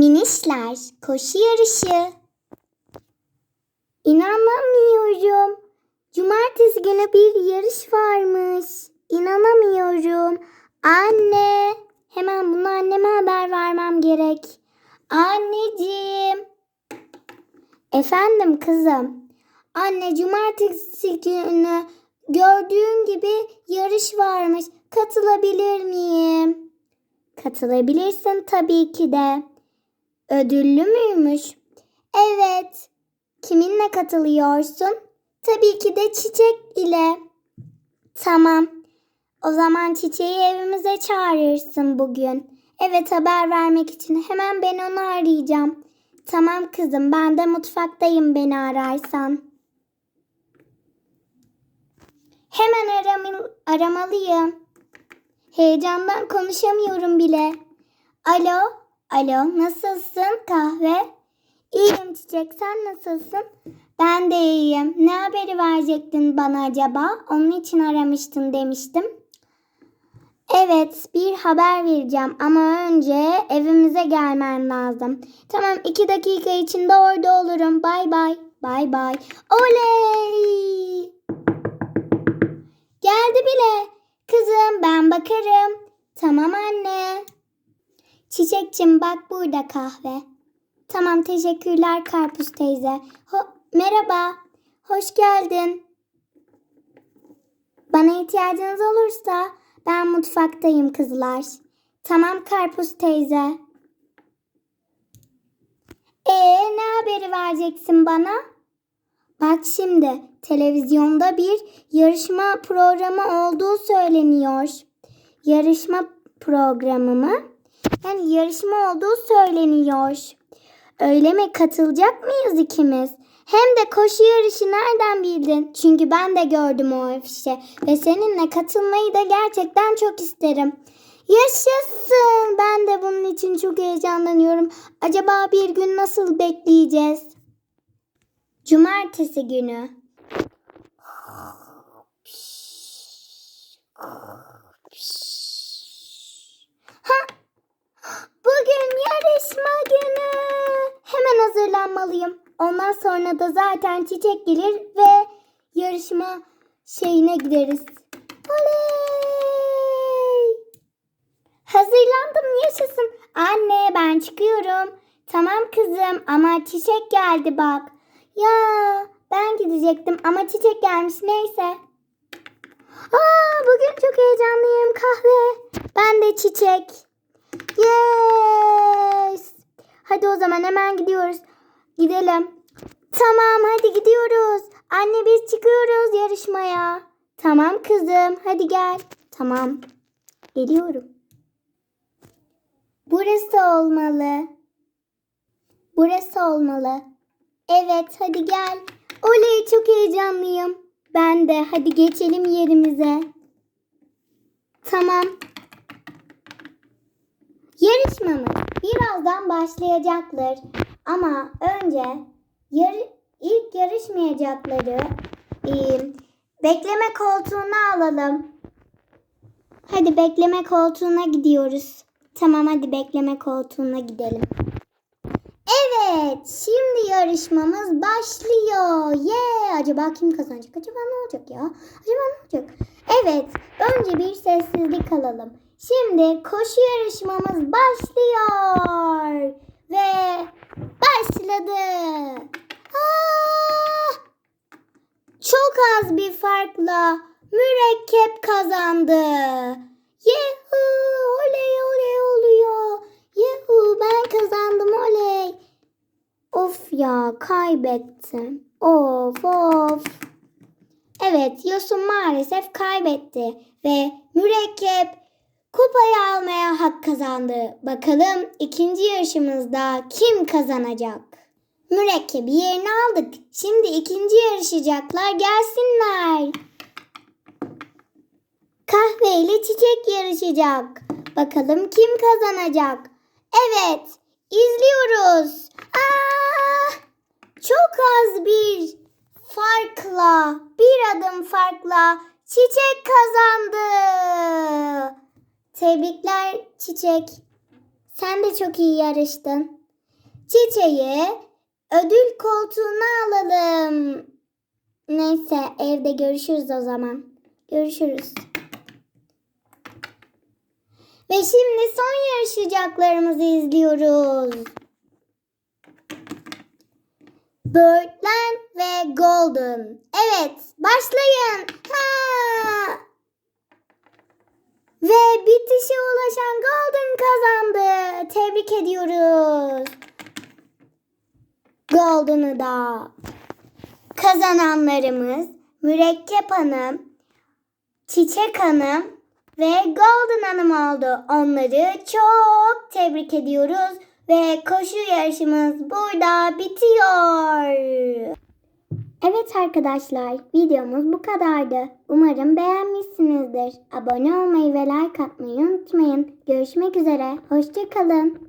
Minişler koşu yarışı. İnanamıyorum. Cumartesi günü bir yarış varmış. İnanamıyorum. Anne, hemen bunu anneme haber vermem gerek. Anneciğim. Efendim kızım. Anne cumartesi günü gördüğün gibi yarış varmış. Katılabilir miyim? Katılabilirsin tabii ki de. Ödüllü müymüş? Evet. Kiminle katılıyorsun? Tabii ki de çiçek ile. Tamam. O zaman çiçeği evimize çağırırsın bugün. Evet haber vermek için hemen ben onu arayacağım. Tamam kızım ben de mutfaktayım beni ararsan. Hemen aram- aramalıyım. Heyecandan konuşamıyorum bile. Alo, alo nasılsın kahve? İyiyim Çiçek sen nasılsın? Ben de iyiyim. Ne haberi verecektin bana acaba? Onun için aramıştın demiştim. Evet bir haber vereceğim ama önce evimize gelmen lazım. Tamam iki dakika içinde orada olurum. Bay bay. Bay bay. Oley! Geldi bile. Kızım ben bakarım. Tamam anne. Çiçekçim bak burada kahve. Tamam teşekkürler Karpuz teyze. Ho- Merhaba. Hoş geldin. Bana ihtiyacınız olursa ben mutfaktayım kızlar. Tamam Karpuz teyze. Ee ne haberi vereceksin bana? Bak şimdi televizyonda bir yarışma programı olduğu söyleniyor. Yarışma programı mı? Yani yarışma olduğu söyleniyor. Öyle mi katılacak mıyız ikimiz? Hem de koşu yarışı nereden bildin? Çünkü ben de gördüm o afişi ve seninle katılmayı da gerçekten çok isterim. Yaşasın! Ben de bunun için çok heyecanlanıyorum. Acaba bir gün nasıl bekleyeceğiz? Cumartesi günü. Ha, bugün yarışma günü. Hemen hazırlanmalıyım. Ondan sonra da zaten çiçek gelir ve yarışma şeyine gideriz. Oley! Hazırlandım yaşasın. Anne ben çıkıyorum. Tamam kızım ama çiçek geldi bak. Ya ben gidecektim ama çiçek gelmiş neyse. Aa, bugün çok heyecanlıyım kahve. Ben de çiçek. Yes. Hadi o zaman hemen gidiyoruz. Gidelim. Tamam hadi gidiyoruz. Anne biz çıkıyoruz yarışmaya. Tamam kızım hadi gel. Tamam. Geliyorum. Burası olmalı. Burası olmalı. Evet hadi gel. Oley çok heyecanlıyım. Ben de hadi geçelim yerimize. Tamam. Yarışmamız birazdan başlayacaktır. Ama önce yar ilk yarışmayacakları e, bekleme koltuğuna alalım. Hadi bekleme koltuğuna gidiyoruz. Tamam hadi bekleme koltuğuna gidelim. Evet, şimdi yarışmamız başlıyor. Yeah! Acaba kim kazanacak? Acaba ne olacak ya? Acaba ne olacak? Evet, önce bir sessizlik alalım. Şimdi koşu yarışmamız başlıyor. Ve başladı. Aa! Çok az bir farkla mürekkep kazandı. Yuhuu! Oley oley oluyor. Yuhuu ben kazandım oley. Of ya kaybettim. Of of. Evet Yosun maalesef kaybetti ve mürekkep kupayı almaya hak kazandı. Bakalım ikinci yarışımızda kim kazanacak? Mürekkebi yerine aldık. Şimdi ikinci yarışacaklar gelsinler. Kahve ile çiçek yarışacak. Bakalım kim kazanacak? Evet, izliyoruz. Aa, çok az bir farkla, bir adım farkla çiçek kazandı. Tebrikler çiçek. Sen de çok iyi yarıştın. Çiçeği ödül koltuğuna alalım. Neyse evde görüşürüz o zaman. Görüşürüz. Ve şimdi son yarışacaklarımızı izliyoruz. Birdland ve Golden. Evet, başlayın. Ha! Ve bitişe ulaşan Golden kazandı. Tebrik ediyoruz. Golden'ı da. Kazananlarımız Mürekkep Hanım, Çiçek Hanım ve Golden Hanım oldu. Onları çok tebrik ediyoruz ve koşu yarışımız burada bitiyor. Evet arkadaşlar, videomuz bu kadardı. Umarım beğenmişsinizdir. Abone olmayı ve like atmayı unutmayın. Görüşmek üzere, hoşçakalın.